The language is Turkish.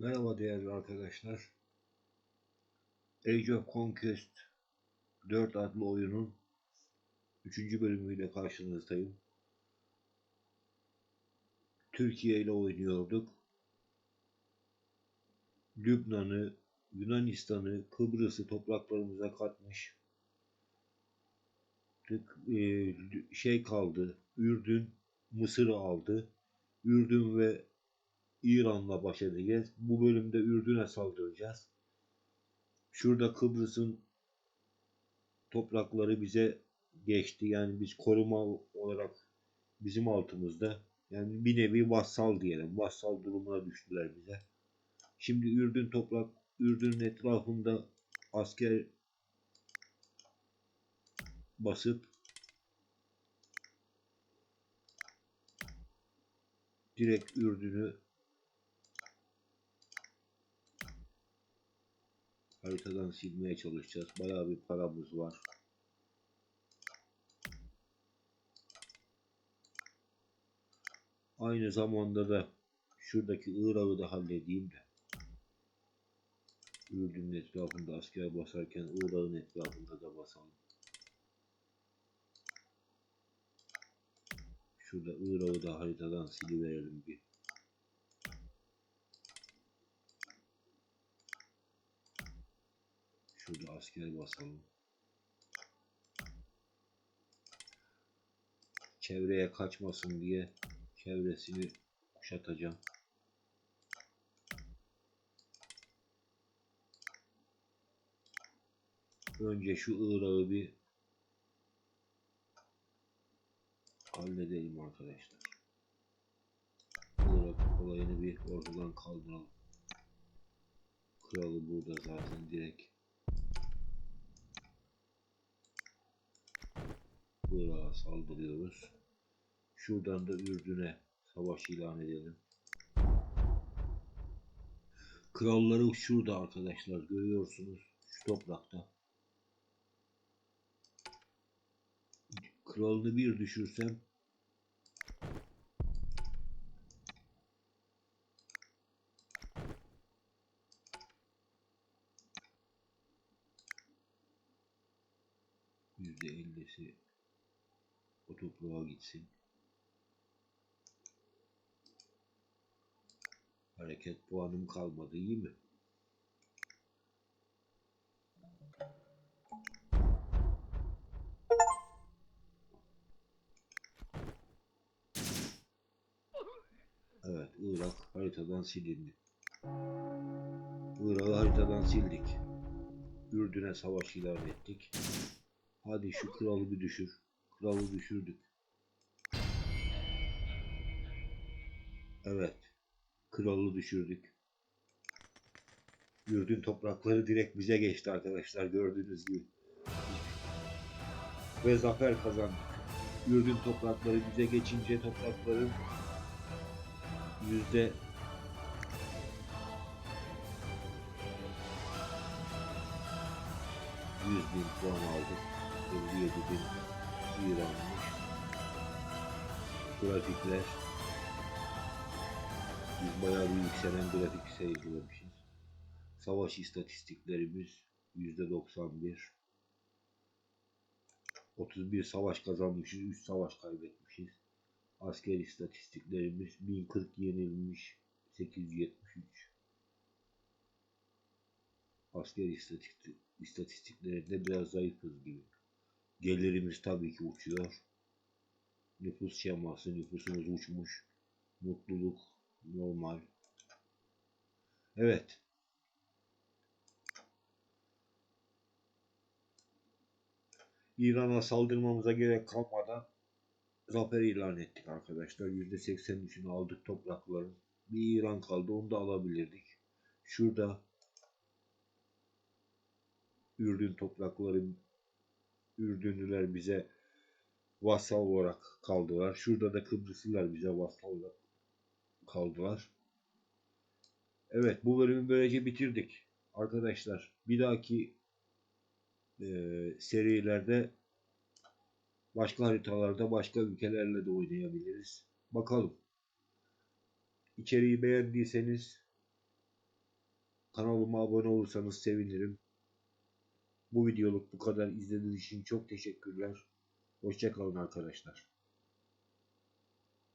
Merhaba değerli arkadaşlar. Age of Conquest 4 adlı oyunun 3. bölümüyle karşınızdayım. Türkiye ile oynuyorduk. Lübnan'ı, Yunanistan'ı, Kıbrıs'ı topraklarımıza katmış. E, şey kaldı. Ürdün Mısır'ı aldı. Ürdün ve İran'la baş edeceğiz. Bu bölümde Ürdün'e saldıracağız. Şurada Kıbrıs'ın toprakları bize geçti. Yani biz koruma olarak bizim altımızda. Yani bir nevi vassal diyelim. Vassal durumuna düştüler bize. Şimdi Ürdün toprak, Ürdün'ün etrafında asker basıp direkt Ürdün'ü haritadan silmeye çalışacağız. Bayağı bir paramız var. Aynı zamanda da şuradaki Irak'ı da halledeyim de. Ürdün'ün etrafında asker basarken Irak'ın etrafında da basalım. Şurada Irak'ı da haritadan siliverelim bir. Şurada asker basalım. Çevreye kaçmasın diye çevresini kuşatacağım. Önce şu Irak'ı bir halledelim arkadaşlar. Irak olayını bir ortadan kaldıralım. Kralı burada zaten direkt Irak'a saldırıyoruz. Şuradan da Ürdün'e savaş ilan edelim. Kralları şurada arkadaşlar görüyorsunuz. Şu toprakta. Kralını bir düşürsem yüzde ellisi o toprağa gitsin. Hareket puanım kalmadı iyi mi? Evet Irak haritadan silindi. Irak'ı haritadan sildik. Ürdün'e savaş ilan ettik. Hadi şu kralı bir düşür. Kralı düşürdük. Evet. Kralı düşürdük. Ürdün toprakları direkt bize geçti arkadaşlar gördüğünüz gibi. Ve zafer kazandık. Ürdün toprakları bize geçince toprakların yüzde yüz bin puan aldık. 57 bin İranmış. Grafikler biz bayağı bir yükselen grafik seyircilemişiz. Savaş istatistiklerimiz %91. 31 savaş kazanmışız, 3 savaş kaybetmişiz. Asker istatistiklerimiz 1040 yenilmiş, 873. Asker istatistik, istatistiklerinde biraz zayıfız gibi. Gelirimiz tabii ki uçuyor. Nüfus şeması, nüfusumuz uçmuş. Mutluluk normal. Evet. İran'a saldırmamıza gerek kalmadan zafer ilan ettik arkadaşlar. %83'ünü aldık toprakların. Bir İran kaldı onu da alabilirdik. Şurada Ürdün toprakları Ürdünlüler bize vassal olarak kaldılar. Şurada da Kıbrıslılar bize vassal olarak kaldılar. Evet bu bölümü böylece bitirdik. Arkadaşlar bir dahaki e, serilerde başka haritalarda başka ülkelerle de oynayabiliriz. Bakalım. İçeriği beğendiyseniz Kanalıma abone olursanız sevinirim. Bu videoluk bu kadar izlediğiniz için çok teşekkürler. Hoşçakalın arkadaşlar.